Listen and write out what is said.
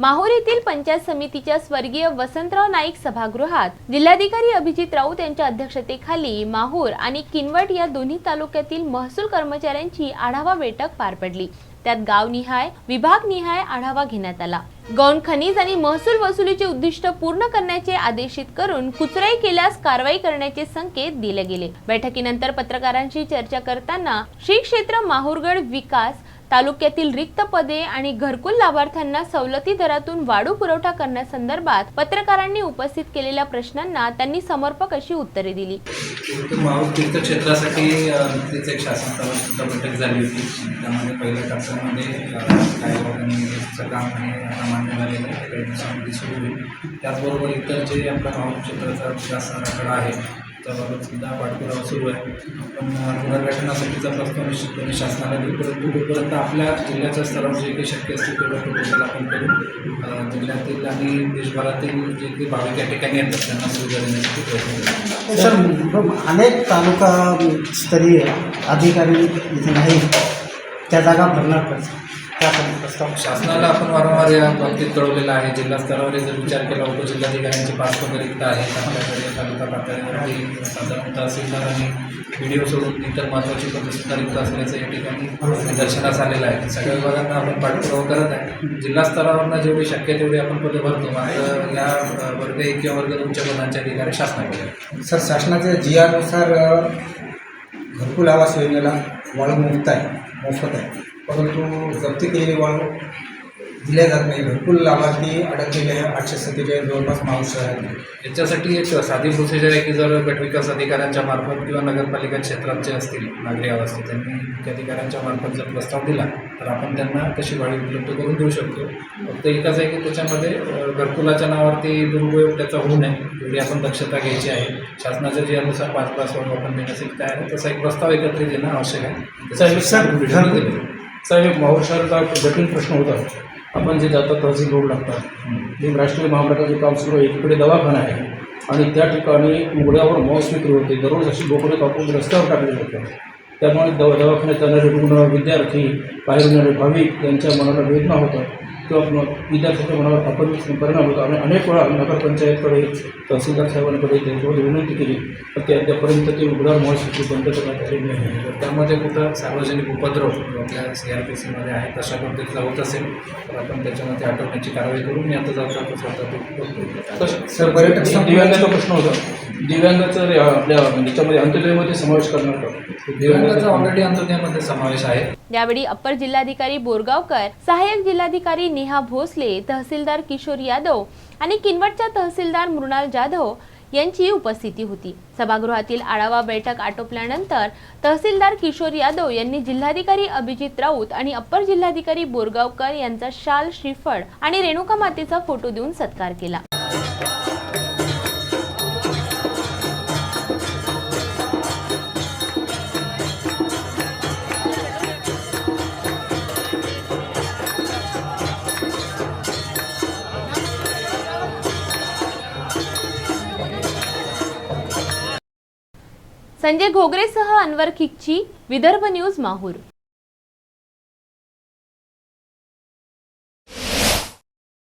माहूर येथील पंचायत समितीच्या स्वर्गीय वसंतराव नाईक सभागृहात जिल्हाधिकारी अभिजित राऊत यांच्या अध्यक्षतेखाली माहूर आणि किनवट या दोन्ही तालुक्यातील महसूल कर्मचाऱ्यांची आढावा बैठक पार पडली. त्यात गावनिहाय विभागनिहाय आढावा घेण्यात आला. गौण खनिज आणि महसूल वसुलीचे उद्दिष्ट पूर्ण करण्याचे आदेशित करून कुचराई केल्यास कारवाई करण्याचे संकेत दिले गेले. बैठकीनंतर पत्रकारांशी चर्चा करताना श्री क्षेत्र माहूरगड विकास तालुक्यातील रिक्त पदे आणि घरकुल लाभार्थ्यांना सवलती दरातून वाढू पुरवठा करण्यासंदर्भात पत्रकारांनी उपस्थित केलेल्या प्रश्नांना त्यांनी समर्पक अशी उत्तरे दिली. क्षेत्रासाठी नुकतीच एक शासन स्तरावर बैठक झाली होती. त्यामध्ये पहिल्या टप्प्यामध्ये काम आणि मान्य झालेलं आहे त्याचबरोबर इतर जे आपल्या माहूर क्षेत्राचा विकास आराखडा आहे त्याबाबत सुद्धा पाठपुरावा सुरू आहे. पण पुनर्गठनासाठीचा प्रस्ताव निश्चितपणे शासनाला देऊ परंतु तोपर्यंत आपल्या जिल्ह्याच्या स्तरावर जे काही शक्य असतील तेवढं प्रोपोजल आपण करून जिल्ह्यातील आणि देशभरातील जे काही भाविक या ठिकाणी येतात त्यांना सुविधा देण्यासाठी प्रयत्न करू. सर अनेक तालुका स्तरीय अधिकारी इथे नाही त्या जागा भरणार त्यासाठी प्रस्ताव शासनाला आपण वारंवार या बाबतीत कळवलेलं आहे. जिल्हा स्तरावरही जर विचार केला उपजिल्हाधिकाऱ्यांची पाच रिक्त आहेत. आपल्याकडे तालुका पातळीवरती साधारण तहसीलदार आणि व्हिडिओ सोडून इतर महत्त्वाची पदं सुद्धा रिक्त असल्याचं या ठिकाणी निदर्शनास आलेलं आहे. सगळ्या विभागांना आपण पाठपुरावा करत आहे. जिल्हा स्तरावरनं जेवढी शक्य तेवढी आपण पदं भरतो. मात्र या वर्ग एक किंवा वर्ग दोनच्या पदांचे अधिकारी शासनाकडे. सर शासनाच्या जी आरनुसार घरकुल आवास योजनेला वाळू मुक्त आहे मोफत आहे. परंतु जप्ती केलेली वाळू दिल्या जात नाही. घरकुल लाभार्थी अडकलेले आहे. आठशे सत्तेचाळीस जवळपास माहूर शहरात याच्यासाठी एक साधी प्रोसिजर आहे की जर गटविकास अधिकाऱ्यांच्या मार्फत किंवा नगरपालिका क्षेत्रात जे असतील नागरी आवासी त्यांनी मुख्याधिकाऱ्यांच्या मार्फत जर प्रस्ताव दिला तर आपण त्यांना तशी वाढी उपलब्ध करून देऊ शकतो. फक्त एकच आहे की त्याच्यामध्ये घरकुलाच्या नावावरती दुरुपयोग त्याचा होऊ नये. एवढी आपण दक्षता घ्यायची आहे. शासनाच्या जी अनुसार पाच पाच वाढ आपण देण्यासाठी तयार आहे तसा एक प्रस्ताव एकत्रित येणं आवश्यक आहे. सर, दिले. साहेब एक माहूर जटिल प्रश्न होता. आपण जे जातो तहसील रोड लागतात. जे राष्ट्रीय महामार्गाचे काम सुरू आहे इकडे दवाखाना आहे. आणि त्या ठिकाणी उघड्यावर मौस विक्री होते दररोज अशी बोकडे कापून रस्त्यावर टाकले जातात. त्यामुळे दवा दवाखान्यात जाणारे रुग्ण विद्यार्थी बाहेर येणारे भाविक यांच्या मनाला वेदना होतात. किंवा मग विद्यार्थ्यांच्या मनावर अपरिचित परिणाम होतो. आणि अनेक वेळा नगरपंचायतकडे तहसीलदार साहेबांकडे त्यांच्यावर विनंती केली पण ते अद्यापर्यंत ते मांस विक्री बंद करण्यात आलेली नाही. तर त्यामध्ये कुठं सार्वजनिक उपद्रव आपल्या सी आर पी सीमध्ये आहे तशा पद्धतीचा होत असेल तर आपण त्याच्यामध्ये हटवण्याची कारवाई करू मी आता जाता स्वतः सर पर्यटक दिव्यांगाचा प्रश्न होता. दिव्यांगाचं आपल्या याच्यामध्ये अंत्योदयमध्ये समावेश करणार का? दिव्यांगाचा ऑलरेडी अंत्योदयामध्ये समावेश आहे. यावेळी अप्पर जिल्हाधिकारी बोरगावकर सहाय्यक जिल्हाधिकारी नेहा भोसले तहसीलदार किशोर यादव आणि किनवटच्या तहसीलदार मृणाल जाधव यांची उपस्थिती होती. सभागृहातील आढावा बैठक आटोपल्यानंतर तहसीलदार किशोर यादव यांनी जिल्हाधिकारी अभिजित राऊत आणि अप्पर जिल्हाधिकारी बोरगावकर यांचा शाल श्रीफळ आणि रेणुका मातेचा फोटो देऊन सत्कार केला. संजय घोगरेसह अनवर खिकची विदर्भ न्यूज माहूर.